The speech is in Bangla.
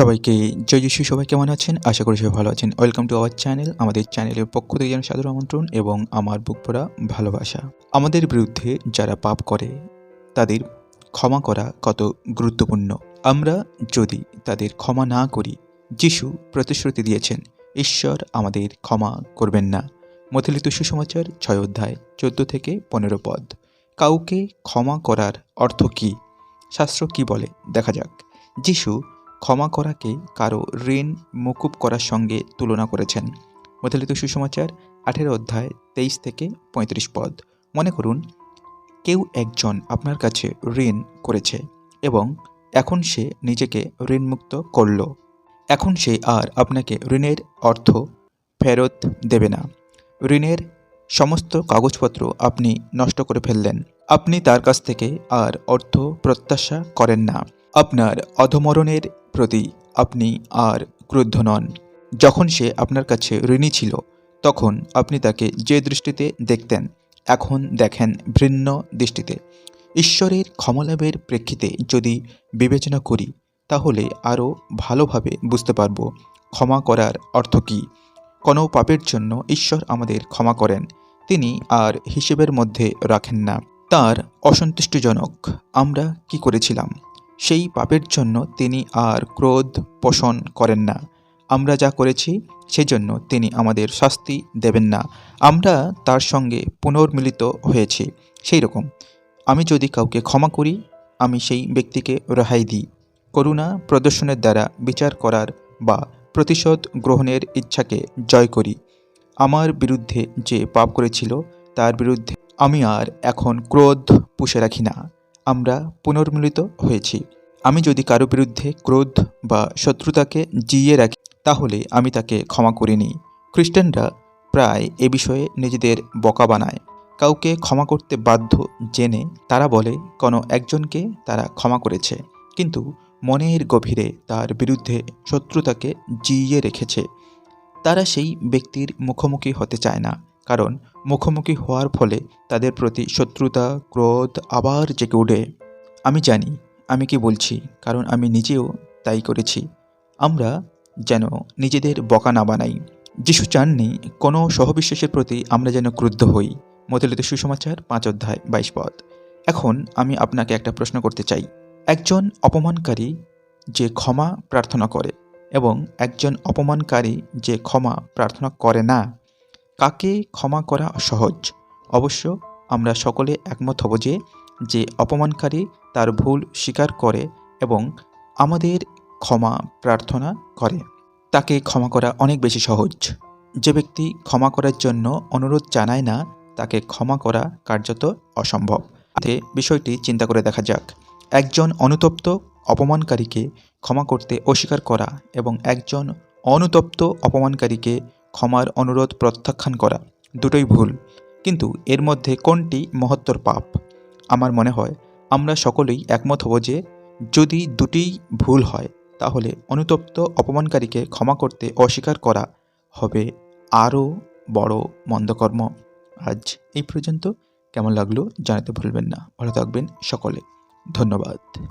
সবাইকে, জয় যিশু সবাই কেমন আছেন? আশা করি সবাই ভালো আছেন। ওয়েলকাম টু আওয়ার চ্যানেল আমাদের চ্যানেলের পক্ষ থেকে যেন সাদর আমন্ত্রণ এবং আমার বুক পড়া ভালোবাসা। আমাদের বিরুদ্ধে যারা পাপ করে, তাদের ক্ষমা করা কত গুরুত্বপূর্ণ। আমরা যদি তাদের ক্ষমা না করি, যিশু প্রতিশ্রুতি দিয়েছেন, ঈশ্বর আমাদের ক্ষমা করবেন না। মথিলিত সুসমাচার ছয় অধ্যায় চোদ্দ থেকে পনেরো পদ। কাউকে ক্ষমা করার অর্থ কী? শাস্ত্র কি বলে? দেখা যাক। যিশু ক্ষমা করাকে কারও ঋণ মকুব করার সঙ্গে তুলনা করেছেন। মথলিত সুসমাচার, আঠেরো অধ্যায়, তেইশ থেকে পঁয়ত্রিশ পদ। মনে করুন, কেউ একজন আপনার কাছে ঋণ করেছে এবং এখন সে নিজেকে ঋণমুক্ত করল। এখন সে আর আপনাকে ঋণের অর্থ ফেরত দেবে না। ঋণের সমস্ত কাগজপত্র আপনি নষ্ট করে ফেললেন। আপনি তার কাছ থেকে আর অর্থ প্রত্যাশা করেন না। আপনার অধমরণের প্রতি আপনি আর ক্রুদ্ধ নন। যখন সে আপনার কাছে ঋণী ছিল, তখন আপনি তাকে যে দৃষ্টিতে দেখতেন, এখন দেখেন ভিন্ন দৃষ্টিতে। ঈশ্বরের ক্ষমলাভের প্রেক্ষিতে যদি বিবেচনা করি, তাহলে আরও ভালোভাবে বুঝতে পারব, ক্ষমা করার অর্থ কী। কোনো পাপের জন্য ঈশ্বর আমাদের ক্ষমা করেন, তিনি আর হিসেবের মধ্যে রাখেন না। তার অসন্তুষ্টজনক আমরা কি করেছিলাম? সেই পাপের জন্য তিনি আর ক্রোধ পোষণ করেন না। আমরা যা করেছি, সেজন্য তিনি আমাদের শাস্তি দেবেন না। আমরা তার সঙ্গে পুনর্মিলিত হয়েছি, সেই রকম। আমি যদি কাউকে ক্ষমা করি, আমি সেই ব্যক্তিকে রেহাই দিই। করুণা প্রদর্শনের দ্বারা বিচার করার বা প্রতিশোধ গ্রহণের ইচ্ছাকে জয় করি। আমার বিরুদ্ধে যে পাপ করেছিল, তার বিরুদ্ধে আমি আর এখন ক্রোধ পুষে রাখি না। আমরা পুনর্মিলিত হয়েছি। আমি যদি কারও বিরুদ্ধে ক্রোধ বা শত্রুতাকে জিইয়ে রাখি, তাহলে আমি তাকে ক্ষমা করিনি খ্রিস্টানরা প্রায় এ বিষয়ে নিজেদের বকা বানায়। কাউকে ক্ষমা করতে বাধ্য জেনে তারা বলে, কোনো একজনকে তারা ক্ষমা করেছে। কিন্তু মনের গভীরে তার বিরুদ্ধে শত্রুতাকে জিইয়ে রেখেছে। তারা সেই ব্যক্তির মুখোমুখি হতে চায় না। কারণ মুখোমুখি হওয়ার ফলে তাদের প্রতি শত্রুতা, ক্রোধ আবার জেগে ওঠে। আমি জানি, আমি কি বলছি, কারণ আমি নিজেও তাই করেছি। আমরা যেন নিজেদের বকা না বানাই। যিশু চাননি, কোনো সহবিশ্বাসের প্রতি আমরা যেন ক্রুদ্ধ হই। মতলিত সুসমাচার, পাঁচ অধ্যায়, বাইশ পদ। এখন আমি আপনাকে একটা প্রশ্ন করতে চাই। একজন অপমানকারী যে ক্ষমা প্রার্থনা করে এবং একজন অপমানকারী যে ক্ষমা প্রার্থনা করে না কাকে ক্ষমা করা সহজ? অবশ্য আমরা সকলে একমত হব যে যে অপমানকারী তার ভুল স্বীকার করে এবং আমাদের ক্ষমা প্রার্থনা করে। তাকে ক্ষমা করা অনেক বেশি সহজ। যে ব্যক্তি ক্ষমা করার জন্য অনুরোধ জানায় না, তাকে ক্ষমা করা কার্যত অসম্ভব। বিষয়টি চিন্তা করে দেখা যাক। একজন অনুতপ্ত অপমানকারীকে ক্ষমা করতে অস্বীকার করা এবং একজন অনুতপ্ত অপমানকারীকে ক্ষমার অনুরোধ প্রত্যাখ্যান করা দুটোই ভুল। কিন্তু এর মধ্যে কোনটি মহত্তর পাপ? আমার মনে হয় আমরা সকলেই একমত হব যে, যদি দুটিই ভুল হয়, তাহলে অনুতপ্ত অপমানকারীকে ক্ষমা করতে অস্বীকার করা হবে আরও বড় মন্দকর্ম। আজ এই পর্যন্ত। কেমন লাগল জানাতে ভুলবেন না। ভালো থাকবেন সকলে। ধন্যবাদ।